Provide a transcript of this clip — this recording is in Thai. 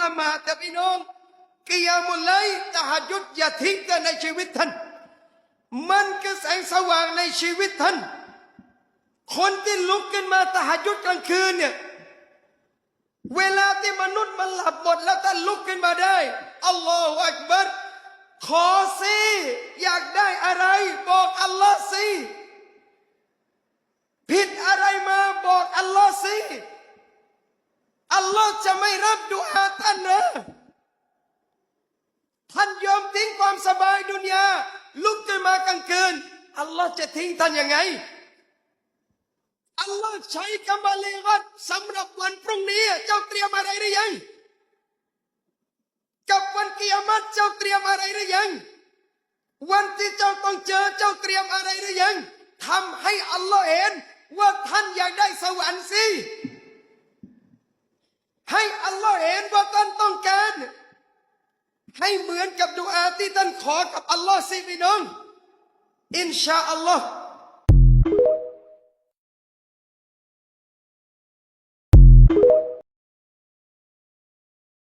ละหมาดแต่พี่น้องกิยามุลไลตะฮัจยุดอย่าทิ้งกันในชีวิตท่าน มันคือแสงสว่างในชีวิตท่าน คนที่ลุกขึ้นมาตะฮัจยุดกลางคืนเนี่ยเวลาที่มนุษย์มันหลับหมดแล้วท่านลุกขึ้นมาได้อัลลอฮฺอักบัรขอสิอยากได้อะไร บอกอัลลอฮ์สิ ผิดอะไรมาบอกอัลลอฮ์สิ อั ลอฮ์จะไม่รับดุอาท่านนะท่านยอมทิ้งความสบายดุนยาลุกขึ้นมากลางคืนอัลลอฮ์จะทิ้งท่านยังไงอัลลอฮ์ใช้คำบาลีกัดสำหรับวันพรุ่งนี้เจ้าเตรียมอะไรหรือยัง กับวันกิยามัตเจ้าเตรียมอะไรหรือยัง วันที่เจ้าต้องเจอเจ้าเตรียมอะไรหรือยังทำให้อัลลอฮ์เห็นว่าท่านอยากได้สวรรค์สิ ให้อัลลอฮ์เห็นว่าท่าน ต้องการ ให้เหมือนกับดูอาที่ท่านขอกับอัลลอฮ์สิพี่น้อง อินชาอัลลอฮ์